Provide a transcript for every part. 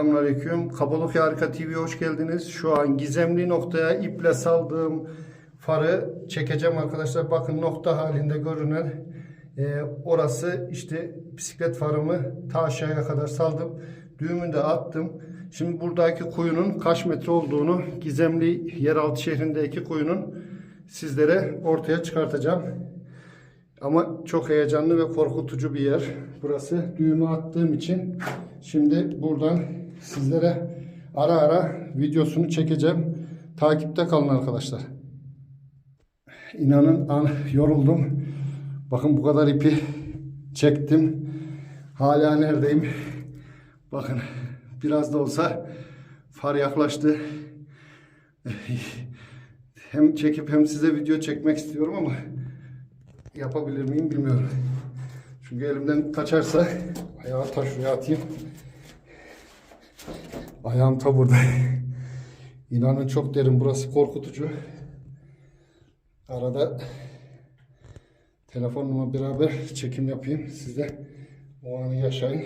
Selamünaleyküm. Kapadokya Harika TV'ye hoş geldiniz. Şu an gizemli noktaya iple saldığım farı çekeceğim arkadaşlar. Bakın nokta halinde görünen e, orası işte bisiklet farımı ta aşağıya kadar saldım. Düğümünü de attım. Şimdi buradaki kuyunun kaç metre olduğunu gizemli yeraltı şehrindeki kuyunun sizlere ortaya çıkartacağım. Ama çok heyecanlı ve korkutucu bir yer. Burası düğümü attığım için şimdi buradan sizlere ara ara videosunu çekeceğim. Takipte kalın arkadaşlar. İnanın an, yoruldum. Bakın bu kadar ipi çektim. Hala neredeyim? Bakın biraz da olsa far yaklaştı. Hem çekip hem size video çekmek istiyorum ama yapabilir miyim bilmiyorum. Çünkü elimden kaçarsa ayağı taş şuraya atayım. Ayağım ta burada. İnanın çok derin. Burası korkutucu. Arada telefonla beraber çekim yapayım. Siz de o anı yaşayın.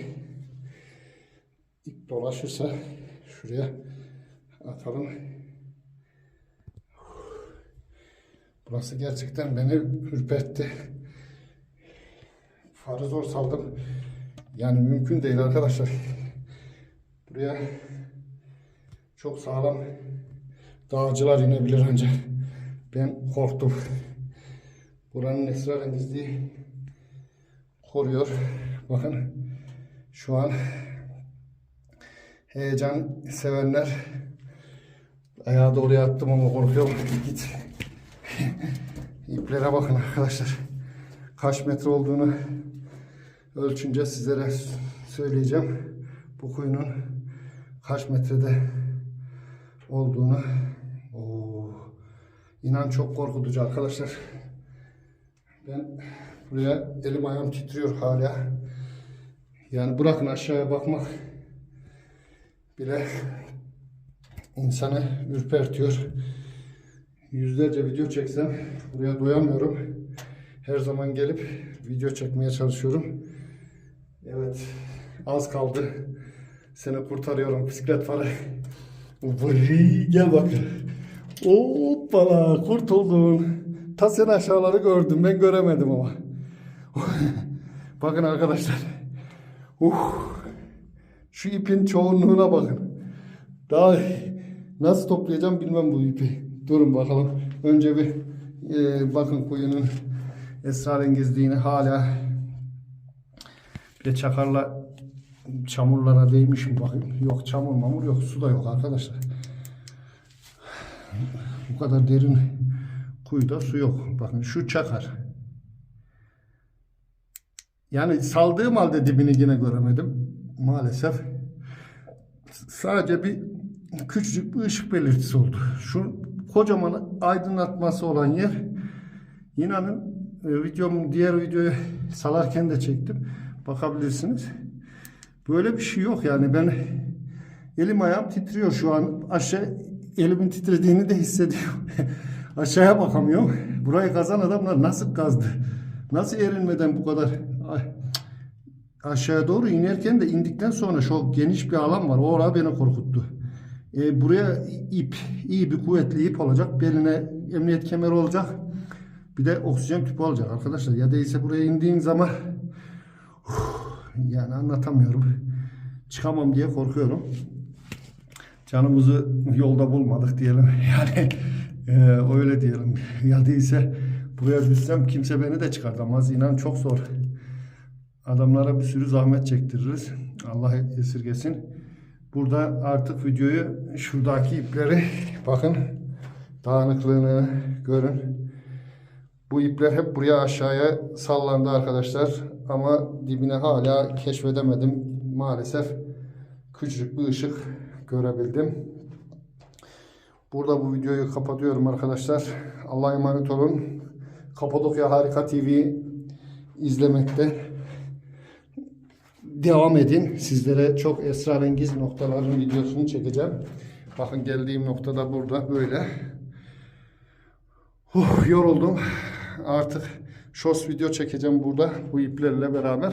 İp dolaşırsa şuraya atalım. Burası gerçekten beni ürpertti. Farı zor saldım. Yani mümkün değil arkadaşlar. Buraya çok sağlam dağcılar inebilir ancak. Ben korktum. Buranın esrarengizliği koruyor. Bakın şu an heyecan sevenler ayağı da oraya attım ama korkuyorum. Git. İplere bakın arkadaşlar. Kaç metre olduğunu ölçünce sizlere söyleyeceğim. Bu kuyunun kaç metrede olduğunu. Oo, inan çok korkutucu arkadaşlar. Ben buraya elim ayağım titriyor hala. Yani bırakın aşağıya bakmak bile insanı ürpertiyor. Yüzlerce video çeksem buraya doyamıyorum. Her zaman gelip video çekmeye çalışıyorum. Evet, az kaldı. Seni kurtarıyorum bisiklet farı. Vıy, gel bak. Hoppala kurtuldun. Ta sen aşağıları gördüm ben göremedim ama. bakın arkadaşlar. Uh, şu ipin çoğunluğuna bakın. Daha nasıl toplayacağım bilmem bu ipi. Durun bakalım. Önce bir e, bakın kuyunun esrarengizliğini hala bir de çakarla çamurlara değmişim bakın. Yok çamur mamur yok. Su da yok arkadaşlar. Bu kadar derin kuyuda su yok. Bakın şu çakar. Yani saldığım halde dibini yine göremedim. Maalesef. Sadece bir küçücük bir ışık belirtisi oldu. Şu kocaman aydınlatması olan yer inanın e, videomun diğer videoyu salarken de çektim. Bakabilirsiniz. Böyle bir şey yok yani ben elim ayağım titriyor şu an aşağı elimin titrediğini de hissediyorum. Aşağıya bakamıyorum. Burayı kazan adamlar nasıl kazdı? Nasıl erinmeden bu kadar aşağıya doğru inerken de indikten sonra şu geniş bir alan var. O ara beni korkuttu. E, buraya ip, iyi bir kuvvetli ip olacak. Beline emniyet kemeri olacak. Bir de oksijen tüpü olacak arkadaşlar. Ya değilse buraya indiğin zaman uf, yani anlatamıyorum. Çıkamam diye korkuyorum. Canımızı yolda bulmadık diyelim. Yani e, öyle diyelim. Ya değilse buraya düşsem kimse beni de çıkartamaz. İnan çok zor. Adamlara bir sürü zahmet çektiririz. Allah esirgesin. Burada artık videoyu şuradaki ipleri bakın dağınıklığını görün. Bu ipler hep buraya aşağıya sallandı arkadaşlar. Ama dibine hala keşfedemedim. Maalesef küçücük bir ışık görebildim. Burada bu videoyu kapatıyorum arkadaşlar. Allah'a emanet olun. Kapadokya Harika TV izlemekte devam edin. Sizlere çok esrarengiz noktaların videosunu çekeceğim. Bakın geldiğim noktada burada böyle. Uh, yoruldum. Artık shorts video çekeceğim burada bu iplerle beraber.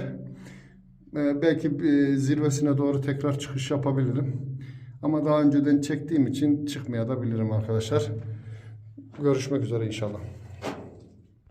Ee, belki e, zirvesine doğru tekrar çıkış yapabilirim. Ama daha önceden çektiğim için çıkmaya bilirim arkadaşlar. Görüşmek üzere inşallah.